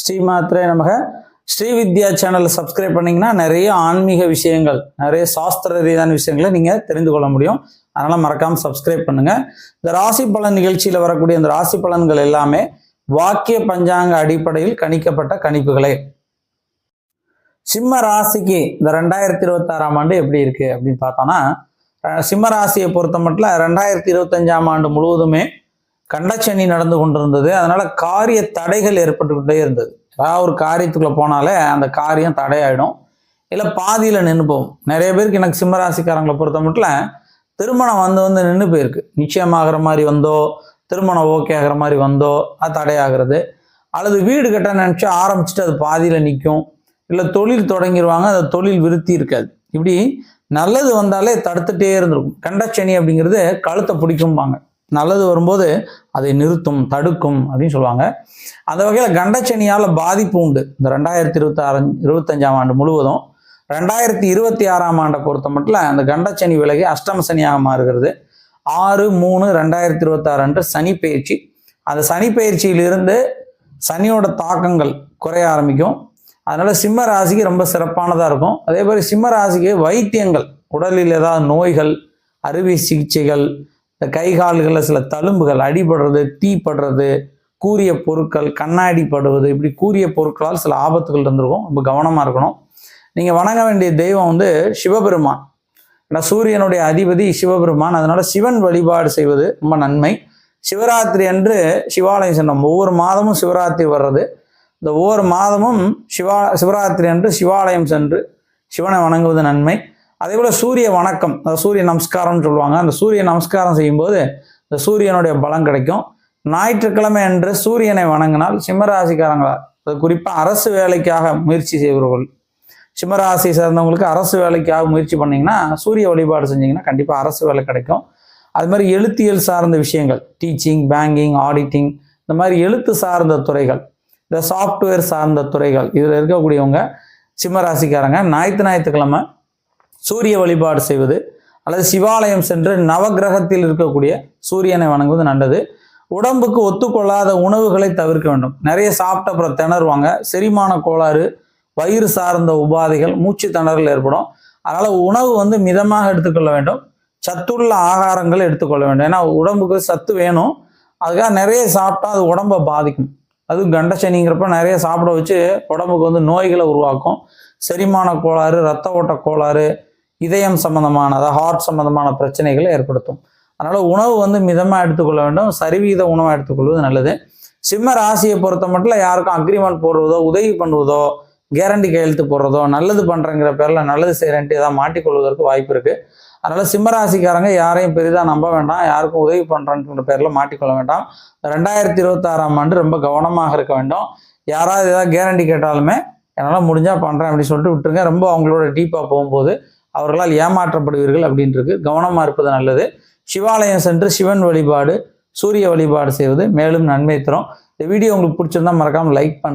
ஸ்ரீமாத்ரே நமக. ஸ்ரீ வித்யா சேனலை சப்ஸ்கிரைப் பண்ணிங்கன்னா நிறைய ஆன்மீக விஷயங்கள் நிறைய சாஸ்திர ரீதியான விஷயங்களை நீங்கள் தெரிந்து கொள்ள முடியும். அதனால் மறக்காமல் சப்ஸ்கிரைப் பண்ணுங்கள் இந்த ராசி பலன் நிகழ்ச்சியில் வரக்கூடிய இந்த ராசி பலன்கள் எல்லாமே வாக்கிய பஞ்சாங்க அடிப்படையில் கணிக்கப்பட்ட கணிப்புகளே. சிம்ம ராசிக்கு இந்த ரெண்டாயிரத்தி இருபத்தாறாம் ஆண்டு எப்படி இருக்குது அப்படின்னு பார்த்தோன்னா சிம்ம ராசியை பொறுத்த மட்டும் ரெண்டாயிரத்தி இருபத்தஞ்சாம் ஆண்டு முழுவதுமே கண்டச்சனி நடந்து கொண்டிருந்தது. அதனால காரிய தடைகள் ஏற்பட்டுக்கிட்டே இருந்தது. ஏதாவது ஒரு காரியத்துக்குள்ள போனாலே அந்த காரியம் தடையாயிடும். இல்லை பாதியில் நின்று போகும். நிறைய பேருக்கு எனக்கு சிம்மராசிக்காரங்களை பொறுத்த மட்டும் திருமணம் வந்து வந்து நின்று போயிருக்கு. நிச்சயமாகிற மாதிரி வந்தோ திருமணம் ஓகே ஆகிற மாதிரி வந்தோ அது தடையாகிறது. அல்லது வீடு கட்ட நினச்சி ஆரம்பிச்சுட்டு அது பாதியில் நிற்கும் இல்லை தொழில் தொடங்கிடுவாங்க அந்த தொழில் விருத்தி இருக்காது. இப்படி நல்லது வந்தாலே தடுத்துட்டே இருந்திருக்கும். கண்டச்சனி அப்படிங்கிறது கழுத்தை பிடிக்கும்பாங்க. நல்லது வரும்போது அதை நிறுத்தும் தடுக்கும் அப்படின்னு சொல்லுவாங்க. அந்த வகையில் கண்டச்சனியால் பாதிப்பு உண்டு. இந்த ரெண்டாயிரத்தி இருபத்தாறு இருபத்தஞ்சாம் ஆண்டு முழுவதும் ரெண்டாயிரத்தி இருபத்தி ஆறாம் ஆண்டை பொறுத்த மட்டும் அந்த கண்டச்சனி விலகி அஷ்டம சனியாக மாறுகிறது. ஆறு மூணு ரெண்டாயிரத்தி இருபத்தாறு அன்று சனி பயிற்சி அந்த சனி பயிற்சியிலிருந்து சனியோட தாக்கங்கள் குறைய ஆரம்பிக்கும். அதனால் சிம்ம ராசிக்கு ரொம்ப சிறப்பானதாக இருக்கும். அதே மாதிரி சிம்ம ராசிக்கு வைத்தியங்கள் உடலில் ஏதாவது நோய்கள் அறுவை சிகிச்சைகள் இந்த கை கால்களில் சில தழும்புகள் அடிபடுறது தீப்படுறது கூரிய பொருட்கள் கண்ணாடி படுவது இப்படி கூரிய பொருட்களால் சில ஆபத்துகள் இருந்திருக்கும். ரொம்ப கவனமாக இருக்கணும். நீங்கள் வணங்க வேண்டிய தெய்வம் வந்து சிவபெருமான். ஏன்னா சூரியனுடைய அதிபதி சிவபெருமான். அதனால் சிவன் வழிபாடு செய்வது ரொம்ப நன்மை. சிவராத்திரி அன்று சிவாலயம் சென்றோம் ஒவ்வொரு மாதமும் சிவராத்திரி வர்றது. இந்த ஒவ்வொரு மாதமும் சிவா சிவராத்திரி அன்று சிவாலயம் சென்று சிவனை வணங்குவது நன்மை. அதே போல் சூரிய வணக்கம். அந்த சூரிய நமஸ்காரம்னு சொல்லுவாங்க. அந்த சூரிய நமஸ்காரம் செய்யும்போது இந்த சூரியனுடைய பலம் கிடைக்கும். ஞாயிற்றுக்கிழமை அன்று சூரியனை வணங்கினால் சிம்மராசிக்காரங்களா அது குறிப்பாக அரசு வேலைக்காக முயற்சி செய்பவர்கள் சிம்மராசி சேர்ந்தவங்களுக்கு அரசு வேலைக்காக முயற்சி பண்ணிங்கன்னா சூரிய வழிபாடு செஞ்சீங்கன்னா கண்டிப்பாக அரசு வேலை கிடைக்கும். அது மாதிரி எழுத்தியல் சார்ந்த விஷயங்கள் டீச்சிங் பேங்கிங் ஆடிட்டிங் இந்த மாதிரி எழுத்து சார்ந்த துறைகள் இந்த சாஃப்ட்வேர் சார்ந்த துறைகள் இதில் இருக்கக்கூடியவங்க சிம்மராசிக்காரங்க ஞாயிற்று ஞாயிற்றுக்கிழமை சூரிய வழிபாடு செய்வது அல்லது சிவாலயம் சென்று நவக்கிரகத்தில் இருக்கக்கூடிய சூரியனை வணங்குவது நல்லது. உடம்புக்கு ஒத்துக்கொள்ளாத உணவுகளை தவிர்க்க வேண்டும். நிறைய சாப்பிட்ட அப்புறம் திணறுவாங்க. செரிமான கோளாறு வயிறு சார்ந்த உபாதைகள் மூச்சு திணறல் ஏற்படும். அதனால் உணவு வந்து மிதமாக எடுத்துக்கொள்ள வேண்டும். சத்துள்ள ஆகாரங்கள் எடுத்துக்கொள்ள வேண்டும். ஏன்னா உடம்புக்கு சத்து வேணும். அதுக்காக நிறைய சாப்பிட்டா அது உடம்பை பாதிக்கும். அதுவும் கண்டசனிங்கிறப்ப நிறைய சாப்பிட வச்சு உடம்புக்கு வந்து நோய்களை உருவாக்கும். செரிமான கோளாறு ரத்த ஓட்ட கோளாறு இதயம் சம்பந்தமான அதாவது ஹார்ட் சம்பந்தமான பிரச்சனைகளை ஏற்படுத்தும். அதனால் உணவு வந்து மிதமாக எடுத்துக்கொள்ள வேண்டும். சரிவீத உணவாக எடுத்துக்கொள்வது நல்லது. சிம்ம ராசியை பொறுத்த மட்டும் யாருக்கும் அக்ரிமெண்ட் போடுவதோ உதவி பண்ணுவதோ கேரண்டி கையெழுத்து போடுறதோ நல்லது பண்ணுறங்கிற பேரில் நல்லது செய்கிறேன்ட்டு ஏதாவது மாட்டிக்கொள்வதற்கு வாய்ப்பு இருக்குது அதனால் சிம்மராசிக்காரங்க யாரையும் பெரிதாக நம்ப வேண்டாம். யாருக்கும் உதவி பண்ணுறன்ற பேரில் மாட்டிக்கொள்ள வேண்டாம். ரெண்டாயிரத்தி இருபத்தாறாம் ஆண்டு ரொம்ப கவனமாக இருக்க வேண்டும். யாராவது ஏதாவது கேரண்டி கேட்டாலுமே என்னால் முடிஞ்சால் பண்ணுறேன் அப்படின்னு சொல்லிட்டு விட்டுருங்க. ரொம்ப அவங்களோட டீப்பாக போகும்போது அவர்களால் ஏமாற்றப்படுவீர்கள் அப்படின்றது கவனமாக இருப்பது நல்லது. சிவாலயம் சென்று சிவன் வழிபாடு சூரிய வழிபாடு செய்வது மேலும் நன்மை தரும். இந்த வீடியோ உங்களுக்கு பிடிச்சிருந்தா மறக்காமல் லைக் பண்ண.